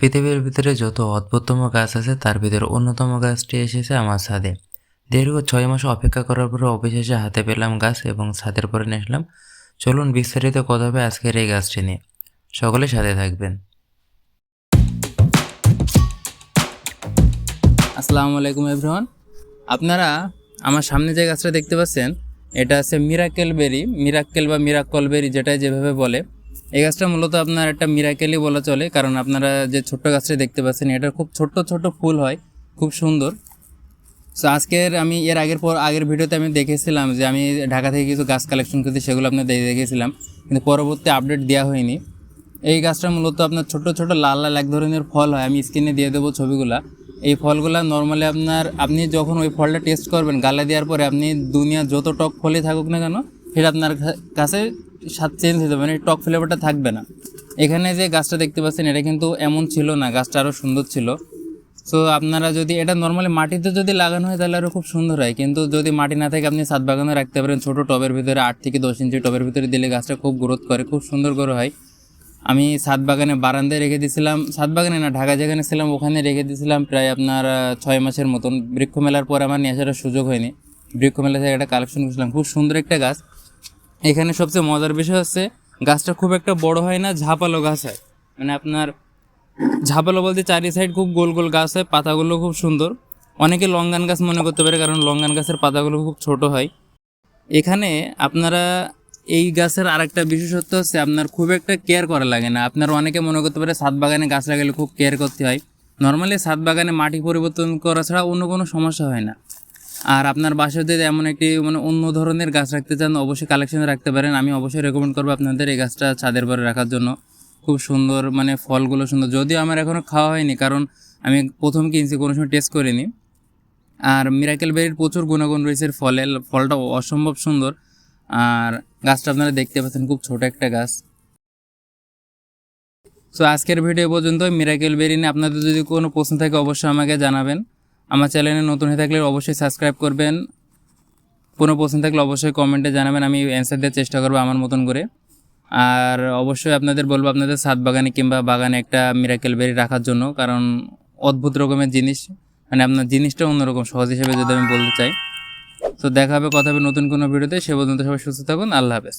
পৃথিবীর ভিতরে যত অদ্ভুততম গাছ আছে, তার ভিতরে অন্যতম গাছটি এসেছে আমার ছাদে। দীর্ঘ ছয় মাস অপেক্ষা করার পরে অবশেষে হাতে পেলাম গাছ এবং ছাদের পরে নিয়ে আসলাম চলুন বিস্তারিত কথা হবে আজকের এই গাছটি নিয়ে। সকলে সাথে থাকবেন। আসসালামু আলাইকুম এভরিওয়ান। আপনারা আমার সামনে যে গাছটা দেখতে পাচ্ছেন, এটা আছে মিরাকেল বেরি। মিরাক্কেল বা মিরাকল বেরি যেটা যেভাবে বলে এই গাছটা মূলত আপনার একটা মিরাকেলই বলা চলে, কারণ আপনারা যে ছোট্ট গাছটা দেখতে পাচ্ছেন এটা খুব ছোট্ট ছোট্ট ফুল হয়, খুব সুন্দর। সো আজকের আমি, এর আগের পর, আগের ভিডিওতে আমি দেখেছিলাম যে আমি ঢাকা থেকে কিছু গাছ কালেকশন করতে সেগুলো আপনার দেখে দেখেছিলাম, কিন্তু পরবর্তী আপডেট দেওয়া হয়নি। এই গাছটা মূলত আপনার ছোট ছোট লাল লাল এক ধরনের ফল হয়, আমি স্ক্রিনে দিয়ে দেবো ছবিগুলা। এই ফলগুলা নর্মালি আপনার, আপনি যখন ওই ফলটা টেস্ট করবেন, গালে দেওয়ার পরে আপনি দুনিয়া যত টক ফলই থাকুক না কেন সেটা আপনার কাছে স্বাদ চেঞ্জ হয়ে যাবে মানে টক ফ্লেভারটা থাকবে না। এখানে যে গাছটা দেখতে পাচ্ছেন, এটা কিন্তু এমন ছিল না, গাছটা আরও সুন্দর ছিল। সো আপনারা যদি, এটা নর্মালি মাটিতে যদি লাগানো হয়, তাহলে আরও খুব সুন্দর হয়। কিন্তু যদি মাটি না থাকে, আপনি ছাদ বাগানে রাখতে পারেন। ছোটো টবের ভিতরে আট থেকে দশ ইঞ্চি টবের ভিতরে দিলে গাছটা খুব গ্রোথ করে, খুব সুন্দর করে হয়। আমি ছাদ বাগানে বারান্দায় রেখে দিয়েছিলাম। ছাদ বাগানে না, ঢাকা যেখানে ছিলাম, ওখানে রেখে দিয়েছিলাম প্রায় আপনার ছয় মাসের মতন। বৃক্ষ মেলার পর আমার নিয়ে আসার সুযোগ হয়নি। বৃক্ষ মেলা থেকে একটা কালেকশন করেছিলাম। খুব সুন্দর একটা গাছ। এখানে সবচেয়ে মজার বিষয় হচ্ছে, গাছটা খুব একটা বড় হয় না, ঝাপালো গাছ হয়। মানে আপনার ঝাপালো বলতে চারি সাইড খুব গোল গোল গাছ হয়, পাতাগুলো খুব সুন্দর। অনেকে লঙ্গান গাছ মনে করতে পারে, কারণ লঙ্গান গাছের পাতাগুলো খুব ছোট হয়। এখানে আপনারা এই গাছের আরেকটা বিশেষত্ব হচ্ছে, আপনার খুব একটা কেয়ার করা লাগে না। আপনারা অনেকে মনে করতে পারে, ছাদ বাগানে গাছ লাগালে খুব কেয়ার করতে হয়। নর্মালি ছাদ বাগানে মাটি পরিবর্তন করা ছাড়া অন্য কোনো সমস্যা হয় না। আর আপনার যদি এমন একটি মানে অন্য ধরনের গাছ রাখতে চান, অবশ্যই কালেকশনে রাখতে পারেন। আমি অবশ্যই রেকমেন্ড করব আপনাদের এই গাছটা ছাদের পরে রাখার জন্য। খুব সুন্দর মানে ফলগুলো সুন্দর। যদিও আমার এখনও খাওয়া হয়নি, কারণ আমি প্রথম কিনছি, কোনো সময় টেস্ট করিনি। আর মিরাকেল বেরির প্রচুর গুণাগুণ রয়েছে এর ফলে। ফলটা অসম্ভব সুন্দর। আর গাছটা আপনারা দেখতে পাচ্ছেন, খুব ছোট একটা গাছ। সো আজকের ভিডিও পর্যন্ত মিরাকেল বেরি নিয়ে আপনাদের যদি কোনো প্রশ্ন থাকে, অবশ্যই আমাকে জানাবেন। আমার চ্যানেলে নতুন হয়ে থাকলে অবশ্যই সাবস্ক্রাইব করবেন। কোনো প্রশ্ন থাকলে অবশ্যই কমেন্টে জানাবেন, আমি অ্যান্সার দেওয়ার চেষ্টা করব আমার মতন করে। আর অবশ্যই আপনাদের বলব, আপনাদের ছাদ বাগানে কিংবা বাগানে একটা মিরাকেল বেরি রাখার জন্য, কারণ অদ্ভুত রকমের জিনিস মানে আপনার জিনিসটা অন্যরকম, সহজ হিসেবে যদি আমি বলতে চাই। তো দেখা হবে, কথা হবে নতুন কোনো ভিডিওতে, সে পর্যন্ত সবাই সুস্থ থাকুন, আল্লাহ হাফেজ।